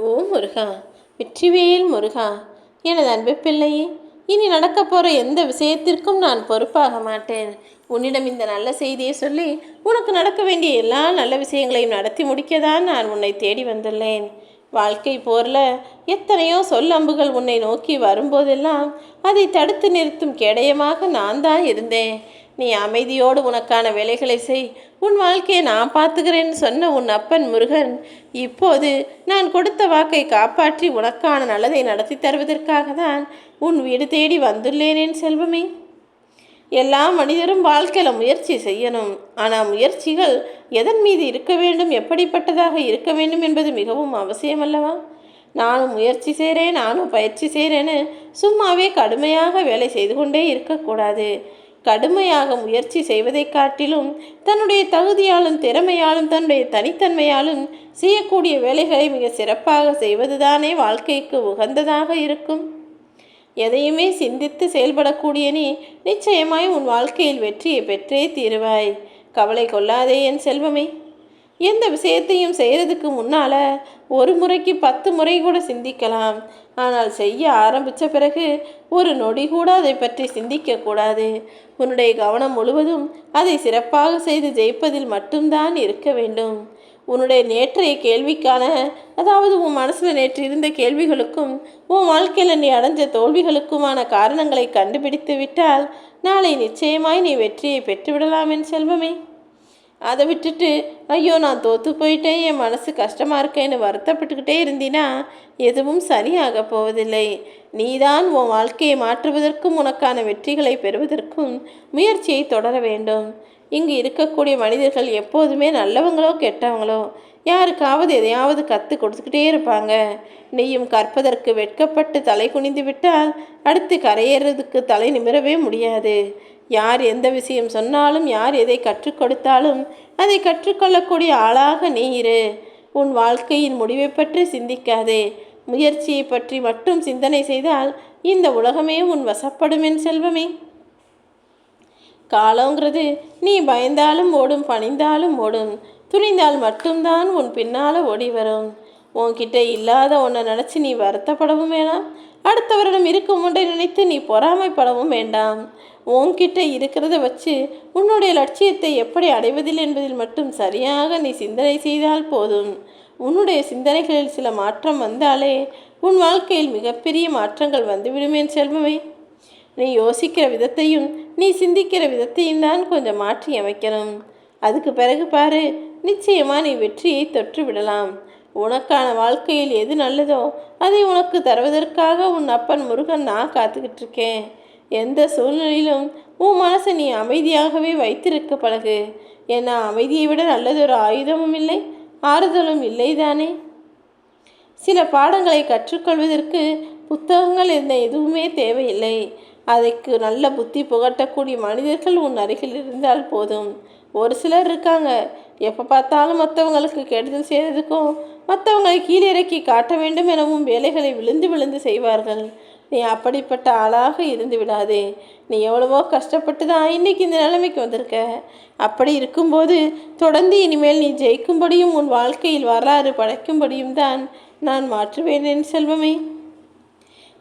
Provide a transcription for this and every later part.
ஓ முருகா வெற்றிவேல் முருகா எனது அன்பு பிள்ளையே இனி நடக்கப் போகிற எந்த விஷயத்திற்கும் நான் பொறுப்பாக மாட்டேன். உன்னிடம் இந்த நல்ல செய்தியை சொல்லி உனக்கு நடக்க வேண்டிய எல்லா நல்ல விஷயங்களையும் நடத்தி முடிக்க தான் நான் உன்னை தேடி வந்துள்ளேன். வாழ்க்கை போரில் எத்தனையோ சொல்லம்புகள் உன்னை நோக்கி வரும்போதெல்லாம் அதை தடுத்து நிறுத்தும் கேடயமாக நான் தான் இருந்தேன். நீ அமைதியோடு உனக்கான வேலைகளை செய். உன் வாழ்க்கையை நான் பார்த்துக்கிறேன்னு சொன்ன உன் அப்பன் முருகன் இப்போது நான் கொடுத்த வாக்கை காப்பாற்றி உனக்கான நல்லதை நடத்தி தருவதற்காக தான் உன் வீடு தேடி வந்துள்ளேனேன் செல்வமே. எல்லா மனிதரும் வாழ்க்கையில் முயற்சி செய்யணும். ஆனால் முயற்சிகள் எதன் மீது இருக்க வேண்டும் எப்படிப்பட்டதாக இருக்க வேண்டும் என்பது மிகவும் அவசியம் அல்லவா? நானும் முயற்சி செய்கிறேன் நானும் பயிற்சி செய்கிறேன்னு சும்மாவே கடுமையாக வேலை செய்து கொண்டே இருக்கக்கூடாது. கடுமையாக முயற்சி செய்வதைக் காட்டிலும் தன்னுடைய தகுதியாலும் திறமையாலும் தன்னுடைய தனித்தன்மையாலும் செய்யக்கூடிய வேலைகளை மிக சிறப்பாக செய்வதுதானே வாழ்க்கைக்கு உகந்ததாக இருக்கும். எதையுமே சிந்தித்து செயல்படக்கூடிய நீ நிச்சயமாய் உன் வாழ்க்கையில் வெற்றியை பெற்றே தீருவாய். கவலை கொள்ளாதே என் செல்வமே. எந்த விஷயத்தையும் செய்கிறதுக்கு முன்னால் ஒரு முறைக்கு பத்து முறை கூட சிந்திக்கலாம். ஆனால் செய்ய ஆரம்பித்த பிறகு ஒரு நொடி கூட அதை பற்றி சிந்திக்கக்கூடாது உன்னுடைய கவனம் முழுவதும் அதை சிறப்பாக செய்து ஜெயிப்பதில் மட்டும்தான் இருக்க வேண்டும். உன்னுடைய நேற்றைய கேள்விக்கான அதாவது உன் மனசில் நேற்று இருந்த கேள்விகளுக்கும் உன் வாழ்க்கையில் நீ அடைஞ்ச தோல்விகளுக்குமான காரணங்களை கண்டுபிடித்து விட்டால் நாளை நிச்சயமாய் நீ வெற்றியை பெற்றுவிடலாம் என் செல்வமே. அதை விட்டுட்டு ஐயோ நான் தோற்று போயிட்டேன் என் மனசு கஷ்டமாக இருக்கேன்னு வருத்தப்பட்டுக்கிட்டே இருந்தினா எதுவும் சரியாக போவதில்லை. நீதான் உன் வாழ்க்கையை மாற்றுவதற்கும் உனக்கான வெற்றிகளை பெறுவதற்கும் முயற்சியை தொடர வேண்டும். இங்கு இருக்கக்கூடிய மனிதர்கள் எப்போதுமே நல்லவங்களோ கெட்டவங்களோ யாருக்காவது எதையாவது கற்றுக் கொடுத்துக்கிட்டே இருப்பாங்க. நீயும் கற்பதற்கு வெட்கப்பட்டு தலை குனிந்து விட்டால் அடுத்து கரையேறதுக்கு தலை நிமிரவே முடியாது. யார் எந்த விஷயம் சொன்னாலும் யார் எதை கற்றுக் கொடுத்தாலும் அதை கற்றுக்கொள்ளக்கூடிய ஆளாக நீ இரு. உன் வாழ்க்கையின் முடிவை பற்றி சிந்திக்காதே. முயற்சியை பற்றி மட்டும் சிந்தனை செய்தால் இந்த உலகமே உன் வசப்படும் என் செல்வமே. காலங்கிறது நீ பயந்தாலும் ஓடும் பணிந்தாலும் ஓடும். துணிந்தால் மட்டும்தான் உன் பின்னால் ஓடி வரும். உன்கிட்ட இல்லாத ஒன்றை நினச்சி நீ வருத்தப்படவும் வேணாம். அடுத்தவரிடம் இருக்கும் ஒன்றை நினைத்து நீ பொறாமைப்படவும் வேண்டாம். உன்கிட்ட இருக்கிறத வச்சு உன்னுடைய லட்சியத்தை எப்படி அடைவதில் என்பதில் மட்டும் சரியாக நீ சிந்தனை செய்தால் போதும். உன்னுடைய சிந்தனைகளில் சில மாற்றம் வந்தாலே உன் வாழ்க்கையில் மிகப்பெரிய மாற்றங்கள் வந்துவிடுமே செல்வமே. நீ யோசிக்கிற விதத்தையும் நீ சிந்திக்கிற விதத்தையும் தான் கொஞ்சம் மாற்றி அமைக்கணும் அதுக்கு பிறகு பாரு நிச்சயமாக நீ வெற்றியை தொற்று விடலாம் உனக்கான வாழ்க்கையில் எது நல்லதோ அதை உனக்கு தருவதற்காக உன் அப்பன் முருகன் நான் காத்துக்கிட்டு இருக்கேன் எந்த சூழ்நிலையிலும் உன் மனசை நீ அமைதியாகவே வைத்திருக்க பழகு. ஏன்னா அமைதியை விட நல்லதொரு ஆயுதமும் இல்லை ஆறுதலும் இல்லைதானே? சில பாடங்களை கற்றுக்கொள்வதற்கு புத்தகங்கள் எந்த எதுவுமே தேவையில்லை. அதற்கு நல்ல புத்தி புகட்டக்கூடிய மனிதர்கள் உன் அருகில் இருந்தால் போதும். ஒரு சிலர் இருக்காங்க. எப்போ பார்த்தாலும் மற்றவங்களுக்கு கெடுதல் செய்கிறதுக்கும் மற்றவங்களை கீழிறக்கி காட்ட வேண்டும் எனவும் வேலைகளை விழுந்து விழுந்து செய்வார்கள். நீ அப்படிப்பட்ட ஆளாக இருந்து விடாதே. நீ எவ்வளவோ கஷ்டப்பட்டு தான் இன்னைக்கு இந்த நிலைமைக்கு வந்திருக்க. அப்படி இருக்கும்போது தொடர்ந்து இனிமேல் நீ ஜெயிக்கும்படியும் உன் வாழ்க்கையில் வரலாறு படைக்கும்படியும் தான் நான் மாற்றுவேன் என் செல்வமே.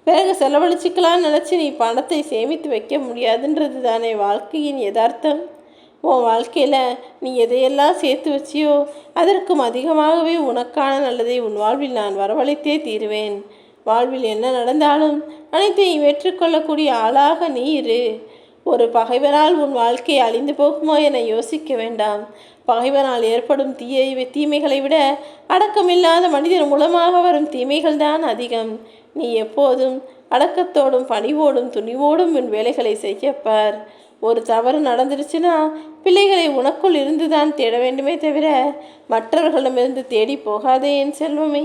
பிறகு செலவழிச்சிக்கலாம்னு நினச்சி நீ பணத்தை சேமித்து வைக்க முடியாதுன்றது தானே வாழ்க்கையின் யதார்த்தம். உன் வாழ்க்கையில் நீ எதையெல்லாம் சேர்த்து வச்சியோ அதற்கும் அதிகமாகவே உனக்கான நல்லதை உன் வாழ்வில் நான் வரவழைத்தே தீருவேன். வாழ்வில் என்ன நடந்தாலும் அனைத்தையும் ஏற்றுக்கொள்ளக்கூடிய ஆளாக நீ இரு. ஒரு பகைவனால் உன் வாழ்க்கை அழிந்து போகுமோ என யோசிக்க வேண்டாம். பகைவனால் ஏற்படும் தீயை தீமைகளை விட அடக்கமில்லாத மனிதர் மூலமாக வரும் தீமைகள் தான் அதிகம். நீ எப்போதும் அடக்கத்தோடும் பணிவோடும் துணிவோடும் உன் வேலைகளை செய்யப்பார் ஒரு தவறு நடந்துருச்சுன்னா பிள்ளைகளை உனக்குள் இருந்து தான் தேட வேண்டுமே தவிர மற்றவர்களிடமிருந்து தேடி போகாதே என் செல்வமே.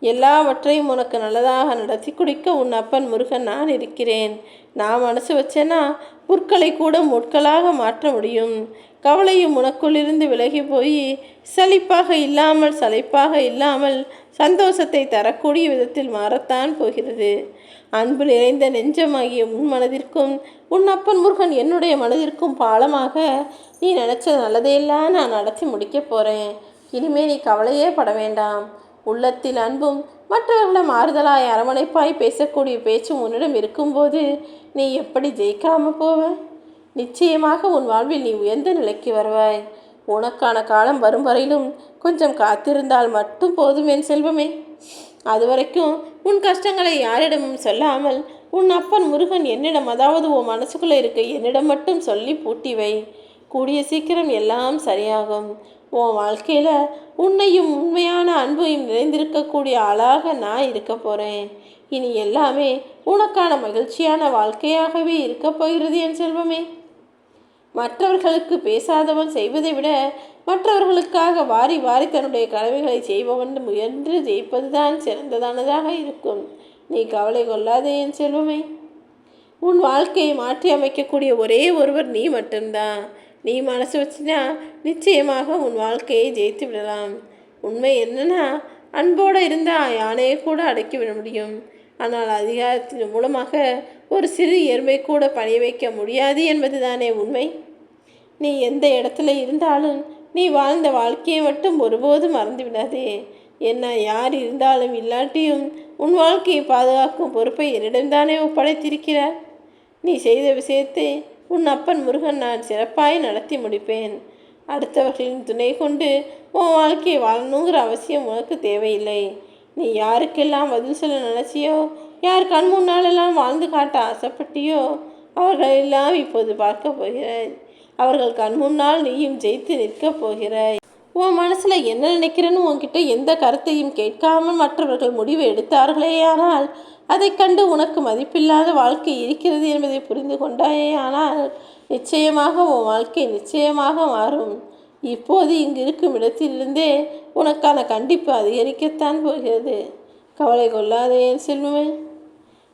எல்லாவற்றையும் உனக்கு நல்லதாக நடத்தி குடிக்க உன் அப்பன் முருகன் நான் இருக்கிறேன். நான் மனசு வச்சேன்னா புற்களை கூட முட்களாக மாற்ற முடியும். கவலையும் உனக்குள்ளிருந்து விலகி போய் சலிப்பாக இல்லாமல் சலிப்பாக இல்லாமல் சந்தோஷத்தை தரக்கூடிய விதத்தில் மாறத்தான் போகிறது. அன்பு நிறைந்த நெஞ்சமாகிய உன் மனதிற்கும் உன் அப்பன் முருகன் என்னுடைய மனதிற்கும் பாலமாக நீ நினச்ச நல்லதையெல்லாம் நான் நடத்தி முடிக்க போகிறேன் இனிமே நீ கவலையே பட வேண்டாம். உள்ளத்தில் அன்பும் மற்றவர்களை மாறுதலாய் அரவணைப்பாய் பேசக்கூடிய பேச்சும் உன்னிடம் இருக்கும்போது நீ எப்படி ஜெயிக்காமல் போவ? நிச்சயமாக உன் வாழ்வில் நீ உயர்ந்த நிலைக்கு வருவாய். உனக்கான காலம் வரும் வரையிலும் கொஞ்சம் காத்திருந்தால் மட்டும் போதும் என் செல்வமே. அதுவரைக்கும் உன் கஷ்டங்களை யாரிடமும் சொல்லாமல் உன் அப்பன் முருகன் என்னிடம் அதாவது உன் மனசுக்குள்ளே இருக்க என்னிடம் மட்டும் சொல்லி பூட்டி வை. கூடிய சீக்கிரம் எல்லாம் சரியாகும். உன் வாழ்க்கையில் உன்னையும் உண்மையான அன்பையும் நிறைந்திருக்கக்கூடிய ஆளாக நான் இருக்க போகிறேன் இனி எல்லாமே உனக்கான மகிழ்ச்சியான வாழ்க்கையாகவே இருக்கப் போகிறது என் செல்வமே. மற்றவர்களுக்கு பேசாதவன் செய்வதை விட மற்றவர்களுக்காக வாரி வாரி தன்னுடைய கடமைகளை செய்பவன் முயன்று ஜெயிப்பதுதான் சிறந்ததானதாக இருக்கும். நீ கவலை கொள்ளாதே என் செல்வமே. உன் வாழ்க்கையை மாற்றி அமைக்கக்கூடிய ஒரே ஒருவர் நீ மட்டும்தான். நீ மனசு வச்சுனா நிச்சயமாக உன் வாழ்க்கையை ஜெயித்து விடலாம் உண்மை என்னன்னா அன்போடு இருந்தால் யானையை கூட அடக்கி விட முடியும். ஆனால் அதிகாரத்தின் மூலமாக ஒரு சிறு எருமை கூட பணி வைக்க முடியாது என்பதுதானே உண்மை? நீ எந்த இடத்துல இருந்தாலும் நீ வாழ்ந்த வாழ்க்கையை மட்டும் ஒருபோதும் மறந்து விடாதே என்ன யார் இருந்தாலும் இல்லாட்டியும் உன் வாழ்க்கையை பாதுகாக்கும் பொறுப்பை என்னிடம்தானே ஒப்படைத்திருக்கிறார்? நீ செய்த விஷயத்தை உன் அப்பன் முருகன் நான் சிறப்பாய் நடத்தி முடிப்பேன். அடுத்தவர்களின் துணை கொண்டு உன் வாழ்க்கையை வாழணுங்கிற அவசியம் உனக்கு தேவையில்லை. நீ யாருக்கெல்லாம் பதில் சொல்ல நினச்சியோ? யார் கண் முன்னாலெல்லாம் வாழ்ந்து காட்ட ஆசைப்பட்டியோ? அவர்கள் எல்லாம் இப்போது பார்க்க போகிறாய். அவர்கள் கண் முன்னால் நீயும் ஜெயித்து நிற்கப் போகிறாய். உன் மனசில் என்ன நினைக்கிறேன்னு உன்கிட்ட எந்த கருத்தையும் கேட்காமல் மற்றவர்கள் முடிவு எடுத்தார்களேயானால் அதை கண்டு உனக்கு மதிப்பில்லாத வாழ்க்கை இருக்கிறது என்பதை புரிந்து கொண்டாயே ஆனால் நிச்சயமாக உன் வாழ்க்கை நிச்சயமாக மாறும். இப்போது இங்கு இருக்கும் இடத்திலிருந்தே உனக்கான கண்டிப்பு அதிகரிக்கத்தான் போகிறது. கவலை கொள்ளாதே என் செல்வமே.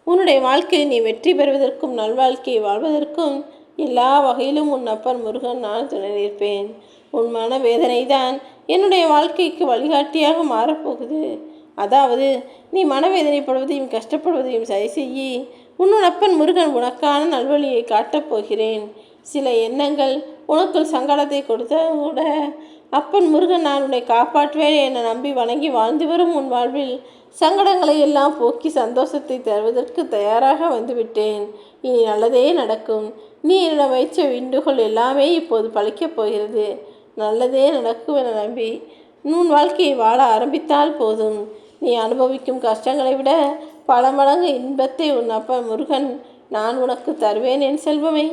உன்னுடைய வாழ்க்கையில் நீ வெற்றி பெறுவதற்கும் நல்வாழ்க்கையை வாழ்வதற்கும் எல்லா வகையிலும் உன் அப்பன் முருகன் நான் துணை நிற்பேன் உன் மனவேதனை தான் என்னுடைய வாழ்க்கைக்கு வழிகாட்டியாக மாறப்போகுது. அதாவது நீ மனவேதனைப்படுவதையும் கஷ்டப்படுவதையும் சரி செய்யி உன்னோட அப்பன் முருகன் உனக்கான நல்வழியை காட்டப் போகிறேன். சில எண்ணங்கள் உனக்குள் சங்கடத்தை கொடுத்த கூட அப்பன் முருகன் நான் உன்னை காப்பாற்றுவேன் என நம்பி வணங்கி வாழ்ந்து வரும் உன் வாழ்வில் சங்கடங்களை எல்லாம் போக்கி சந்தோஷத்தை தருவதற்கு தயாராக வந்துவிட்டேன். இனி நல்லதே நடக்கும். நீ என்னிடம் வைச்ச விண்டுகள் எல்லாமே இப்போது பழிக்கப் போகிறது. நல்லதே நடக்கும் என நம்பி உன் வாழ்க்கையை வாழ ஆரம்பித்தால் போதும். நீ அனுபவிக்கும் கஷ்டங்களை விட பல மடங்கு இன்பத்தை உன் அப்பா முருகன் நான் உனக்கு தருவேன் என் செல்வமே.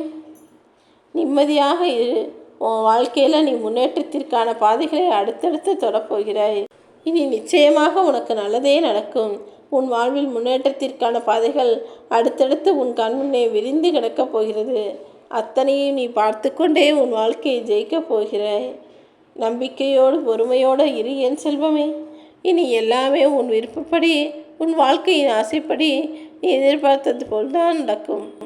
நிம்மதியாக இரு. உன் வாழ்க்கையில் நீ முன்னேற்றத்திற்கான பாதைகளை அடுத்தடுத்து தொடப்போகிறாய். இனி நிச்சயமாக உனக்கு நல்லதே நடக்கும். உன் வாழ்வில் முன்னேற்றத்திற்கான பாதைகள் அடுத்தடுத்து உன் கண்முன்னே விரிந்து கிடக்கப் போகிறது. அத்தனையும் நீ பார்த்து கொண்டே உன் வாழ்க்கையை ஜெயிக்கப் போகிறாய். நம்பிக்கையோடு பொறுமையோடு இரு என் செல்வமே. இனி எல்லாமே உன் விருப்பப்படி உன் வாழ்க்கையின் ஆசைப்படி நீ எதிர்பார்த்தது போல்தான் நடக்கும்.